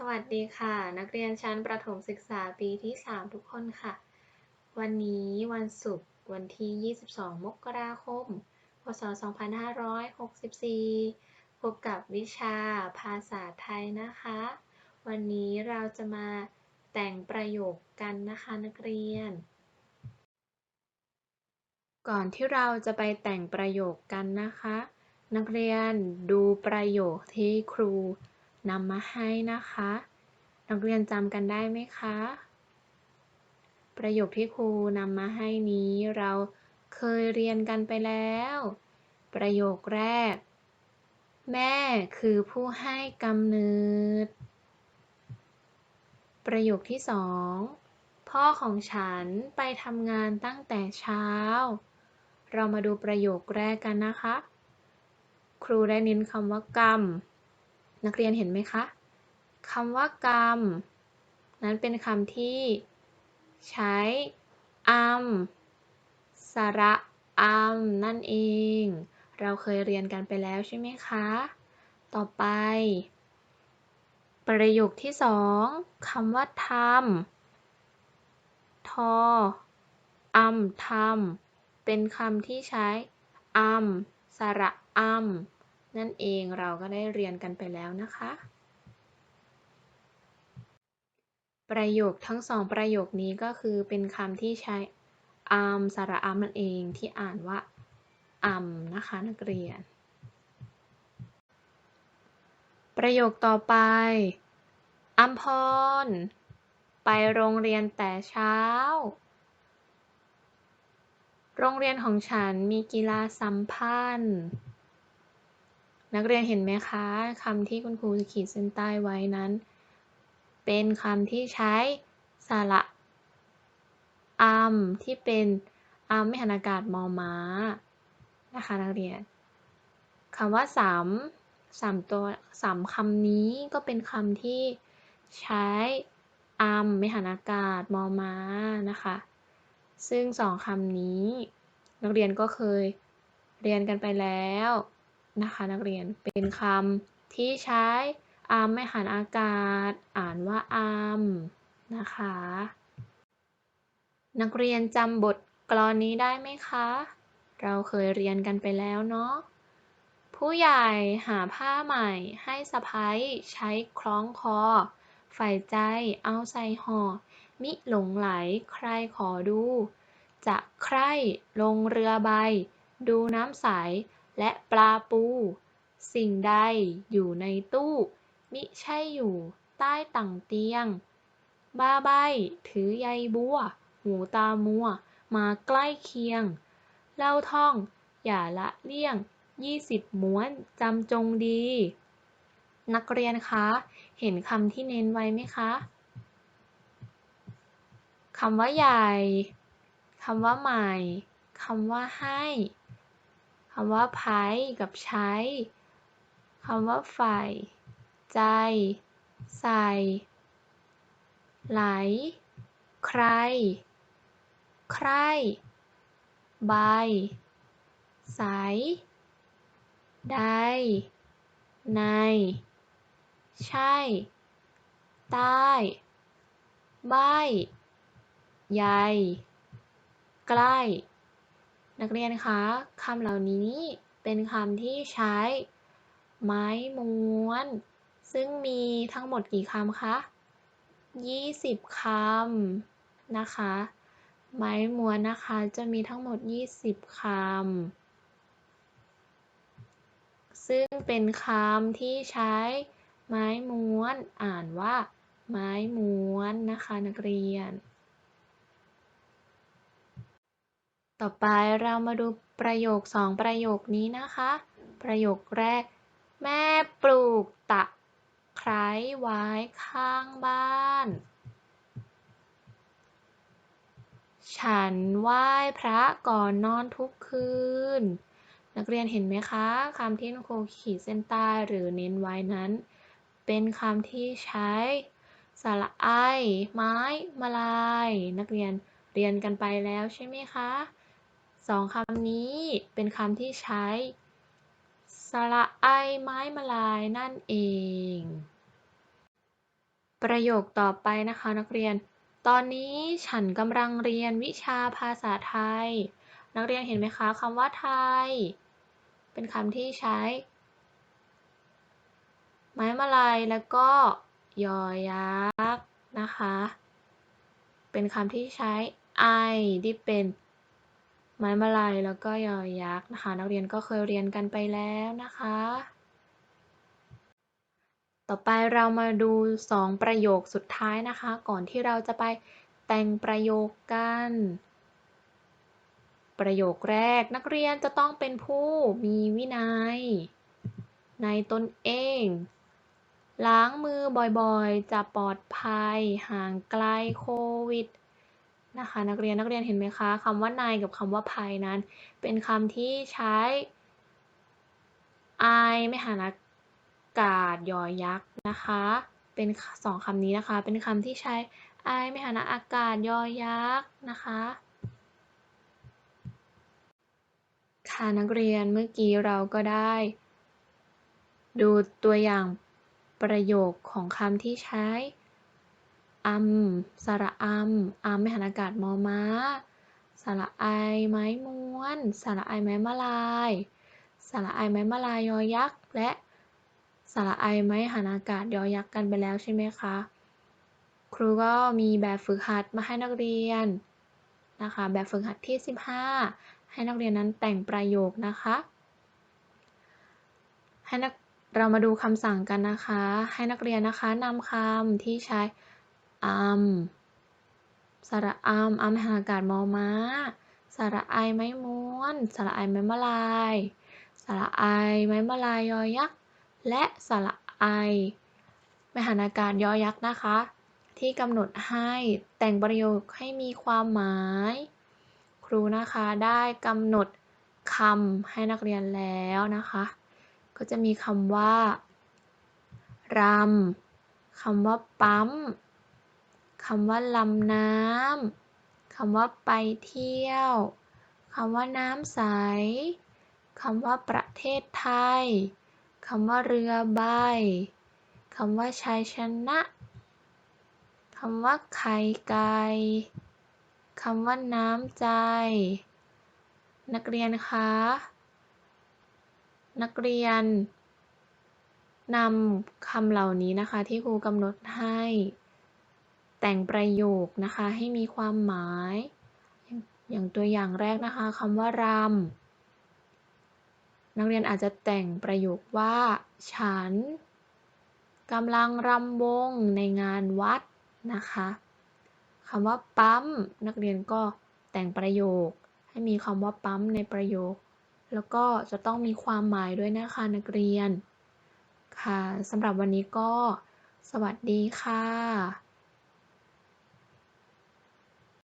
สวัสดีค่ะ นักเรียนชั้นประถมศึกษาปีที่ 3 ทุกคนค่ะ วันนี้วันศุกร์วันที่ 22 มกราคม พศ 2564 พบกับวิชาภาษาไทยนะคะ วันนี้เราจะมาแต่งประโยคกันนะคะนักเรียน ก่อนที่เราจะไปแต่งประโยคกันนะคะ นักเรียนดูประโยคที่ครู นำมาให้นะคะ นักเรียนจำกันได้ไหมคะ ประโยคที่ครูนำมาให้นี้เราเคยเรียนกันไปแล้ว ประโยคแรก แม่คือผู้ให้กำเนิด ประโยคที่สองพ่อของฉันไปทำงานตั้งแต่เช้า เรามาดูประโยคแรกกันนะคะ ครูได้เน้นคำว่ากรรม นักเรียนเห็นไหมคะคำว่ากรรม นั้นเป็นคำที่ใช้อัมสระอัมนั่นเอง เราเคยเรียนกันไปแล้วใช่ไหมคะ ต่อไป ประโยคที่สองคำว่าทำทออัมทำเป็นคำที่ใช้อัมสระอัม นั่นเองเราก็ได้เรียนกันไปแล้วนะคะ ประโยคทั้งสองประโยคนี้ก็คือเป็นคำที่ใช้อัมสระอัมนั่นเองที่อ่านว่าอัมนะคะนักเรียน ประโยคต่อไปอัมพร ไปโรงเรียนแต่เช้า โรงเรียนของฉันมีกีฬาสัมพันธ์ นักเรียนเห็นไหมคะคำที่คุณครูขีดเส้นใต้ไว้นั้น เป็นคำที่ใช้สระอัมที่เป็นอัมไม่หันอากาศมอม้านะคะนักเรียนคำว่าสามสามตัวสามคำนี้ก็เป็นคำที่ใช้อัมไม่หันอากาศมอม้านะคะ ซึ่งสองคำนี้ นักเรียนก็เคยเรียนกันไปแล้ว นะคะนักเรียนเป็นคำที่ใช้อัมไม่หันอากาศ อ่านว่าอัมนะคะ นักเรียนจำบทกลอนนี้ได้ไหมคะ เราเคยเรียนกันไปแล้วเนาะผู้ใหญ่หาผ้าใหม่ให้สะพ้ายใช้คล้องคอ ฝ่ายใจเอาใส่ห่อ มิหลงไหลใครขอดู จะใครลงเรือใบ ดูน้ำใส และปลาปู สิ่งใดอยู่ในตู้ มิใช่อยู่ใต้ตั่งเตียง บ้าใบถือใยบัว หูตามัว มาใกล้เคียง เล่าท่อง อย่าละเลี่ยงยี่สิบม้วนจำจงดี นักเรียนคะ เห็นคำที่เน้นไว้ไหมคะคำว่าใหญ่ คำว่าใหม่ คำว่าให้ คำว่าไพ่กับใช้คำว่าฝ่ายใจ ใส่ ไหล ใคร ใคร ใบใสใดใน ใช่ ใต้ ใบใยใกล้ นักเรียนคะคำเหล่านี้เป็นคำที่ใช้ ไม้ม้วน ซึ่งมีทั้งหมดกี่คำคะ20 คำนะคะ ไม้ม้วนนะคะ จะมีทั้งหมด 20 คำ ซึ่งเป็นคำที่ใช้ไม้ม้วน อ่านว่า ไม้ม้วนนะคะนักเรียน ต่อไปเรามาดูประโยคสองประโยคนี้นะคะ ประโยคแรก แม่ปลูกตะไคร้ไว้ข้างบ้าน ฉันไหว้พระก่อนนอนทุกคืน นักเรียนเห็นไหมคะคำที่ครูขีดเส้นใต้หรือเน้นไว้นั้น เป็นคำที่ใช้สระไอ ไม้ มาลาย นักเรียนเรียนกันไปแล้วใช่ไหมคะ สองคำนี้เป็นคำที่ใช้สระไอไม้มาลายนั่นเอง ประโยคต่อไปนะคะนักเรียน ตอนนี้ฉันกำลังเรียนวิชาภาษาไทย นักเรียนเห็นไหมคะคำว่าไทย เป็นคำที่ใช้ ไม้มาลายแล้วก็ยอยักษ์นะคะ เป็นคำที่ใช้ I ที่เป็น ไม้มาลายแล้วก็ยอยักษ์นะคะ นักเรียนก็เคยเรียนกันไปแล้วนะคะ ต่อไปเรามาดู 2 ประโยคสุดท้ายนะคะ ก่อนที่เราจะไปแต่งประโยคกัน ประโยคแรกนักเรียนจะต้องเป็นผู้มีวินัย ในตนเอง ล้างมือบ่อยๆ จะปลอดภัยห่างไกลโควิด นะคะ นักเรียนนักเรียนเห็นไหมคะคำว่าในกับคำว่าภัยนั้น เป็นคำที่ใช้ I ไม่หันอากาศยอยักษ์นะคะ เป็นสองคำนี้นะคะ เป็นคำที่ใช้ I ไม่หันอากาศยอยักษ์นะคะค่ะนักเรียนเมื่อกี้เราก็ได้ ดูตัวอย่างประโยคของคำที่ใช้ อัมสระอัมอัมไม่หันอากาศมอม้า สระไอไม้ม้วน สระไอไม้มะลาย สระไอไม้มะลายยอยักษ์ และสระไอไม้หันอากาศยอยักษ์กันไปแล้วใช่ไหมคะ ครูก็มีแบบฝึกหัดมาให้นักเรียนนะคะ แบบฝึกหัดที่ 15 ให้นักเรียนนั้นแต่งประโยคนะคะ ให้นักเรามาดูคำสั่งกันนะคะ ให้นักเรียนนะคะนำคำที่ใช้ อัมสระอัมอัมหาอากาศมอม้า สระไอไม้ม้วน สระไอไม้มะลาย สระไอไม้มะลายยอยักษ์ และสระไอไมหันอากาศยอยักษ์นะคะ ที่กำหนดให้แต่งประโยคให้มีความหมาย ครูนะคะได้กำหนดคำให้นักเรียนแล้วนะคะ ก็จะมีคำว่ารำคำว่าปั๊ม คำว่าลำน้ำคำว่าไปเที่ยวคำว่าน้ำใสคำว่าประเทศไทยคำว่าเรือใบคำว่าชัยชนะคำว่าไข่ไก่คำว่าน้ำใจ นักเรียนคะ นักเรียนนำคำเหล่านี้นะคะที่ครูกำหนดให้ แต่งประโยคนะคะให้มีความหมาย อย่างตัวอย่างแรกนะคะคำว่ารำนักเรียนอาจจะแต่งประโยคว่า ฉันกำลังรำวงในงานวัดนะคะคำว่าปั๊มนักเรียนก็แต่งประโยค ให้มีคำว่าปั๊มในประโยค แล้วก็จะต้องมีความหมายด้วยนะคะนักเรียน ค่ะสำหรับวันนี้ก็ สวัสดีค่ะ